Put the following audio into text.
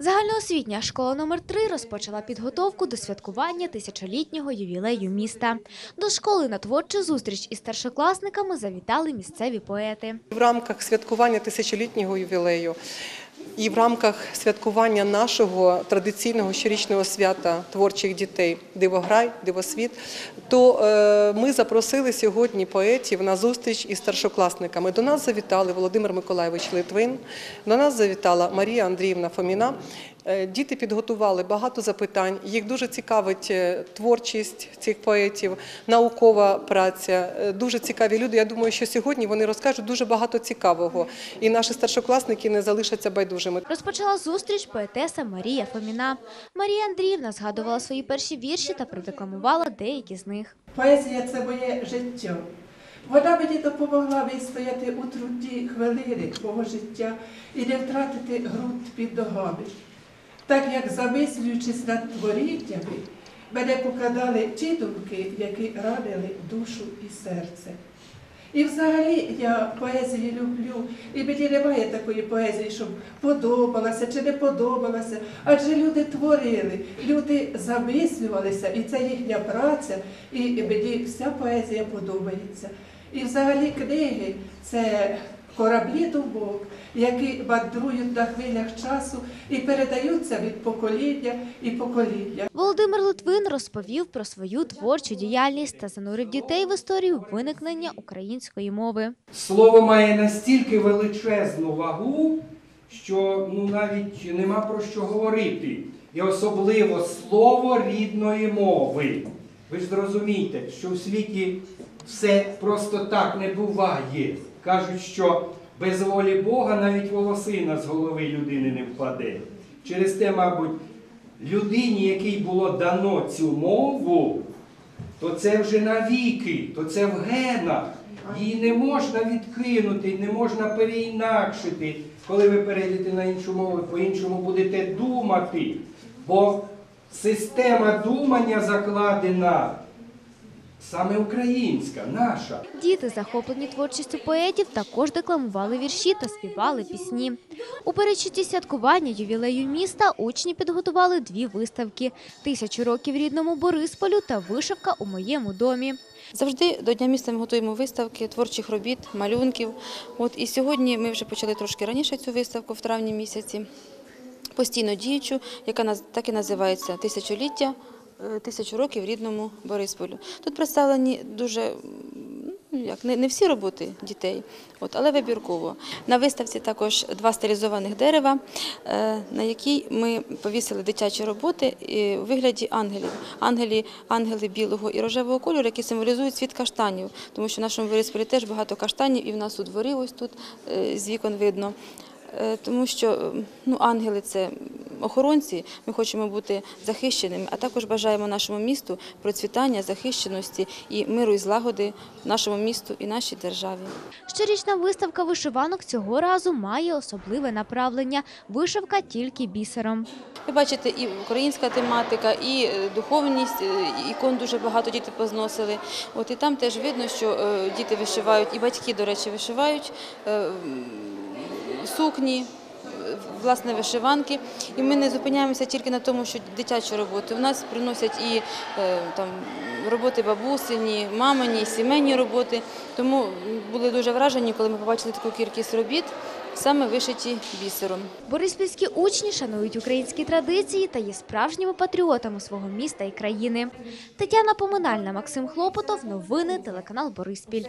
Загальноосвітня школа номер 3 розпочала підготовку до святкування тисячолітнього ювілею міста. До школи на творчу зустріч із старшокласниками завітали місцеві поети. В рамках святкування тисячолітнього ювілею і в рамках святкування нашого традиційного щорічного свята творчих дітей Дивограй, Дивосвіт, то е, ми запросили сьогодні поетів на зустріч із старшокласниками. До нас завітали Володимир Миколаєвич Литвин, до нас завітала Марія Андріївна Фоміна. Е, Діти підготували багато запитань. Їх дуже цікавить е, творчість цих поетів, наукова праця. Е, Дуже цікаві люди. Я думаю, що сьогодні вони розкажуть дуже багато цікавого, і наші старшокласники не залишаться байдужими. Розпочала зустріч поетеса Марія Фоміна. Марія Андріївна згадувала свої перші вірші та продекламувала деякі з них. Поезія це моє життя. Вона мені допомогла вистояти у труді хвилини мого життя і не втратити ґрунт під ногами. Так як замислюючись над творіннями, мене покидали ті думки, які ранили душу і серце. І взагалі я поезію люблю, і мені немає такої поезії, щоб подобалася чи не подобалася. Адже люди творили, люди замислювалися, і це їхня праця, і мені вся поезія подобається. І взагалі книги це кораблі думок, які мандрують на хвилях часу і передаються від покоління і покоління. Володимир Литвин розповів про свою творчу діяльність та занурив дітей в історію виникнення української мови. Слово має настільки величезну вагу, що ну навіть нема про що говорити. І особливо слово рідної мови. Ви ж зрозумієте, що в світі все просто так не буває. Кажуть, що без волі Бога навіть волосина з голови людини не впаде. Через те, мабуть, людині, якій було дано цю мову, то це вже навіки, то це в генах. Її не можна відкинути, не можна переінакшити. Коли ви перейдете на іншу мову, по-іншому будете думати. Бо система думання закладена саме українська, наша. Діти, захоплені творчістю поетів, також декламували вірші та співали пісні. У передчутті святкування ювілею міста учні підготували дві виставки: «Тисячу років рідному Борисполю та вишивка у моєму домі. Завжди до Дня міста ми готуємо виставки творчих робіт, малюнків. От і сьогодні ми вже почали трошки раніше цю виставку в травні місяці. Постійно діючу, яка так і називається Тисячоліття тисячу років рідному Борисполю. Тут представлені дуже ну, як не, всі роботи дітей, от, але вибірково. На виставці також два стилізованих дерева, е, на якій ми повісили дитячі роботи е, у вигляді ангелів. Ангелі, ангели білого і рожевого кольору, які символізують світ каштанів, тому що в нашому Борисполі теж багато каштанів, і в нас у дворі ось тут е, з вікон видно. Е, Тому що е, ну, ангели це охоронці, ми хочемо бути захищеними, а також бажаємо нашому місту процвітання, захищеності і миру і злагоди нашому місту і нашій державі. Щорічна виставка вишиванок цього разу має особливе направлення – вишивка тільки бісером. Ви бачите, і українська тематика, і е, духовність, е, ікон дуже багато діти позносили. От і там теж видно, що е, діти вишивають, і батьки, до речі, вишивають сукні. Власне, вишиванки, і ми не зупиняємося тільки на тому, що дитячі роботи. У нас приносять і е, там роботи бабусині, мамині, сімейні роботи. Тому були дуже вражені, коли ми побачили таку кількість робіт, саме вишиті бісером. Бориспільські учні шанують українські традиції та є справжніми патріотами свого міста і країни. Тетяна Поминальна, Максим Хлопотов. Новини телеканал Бориспіль.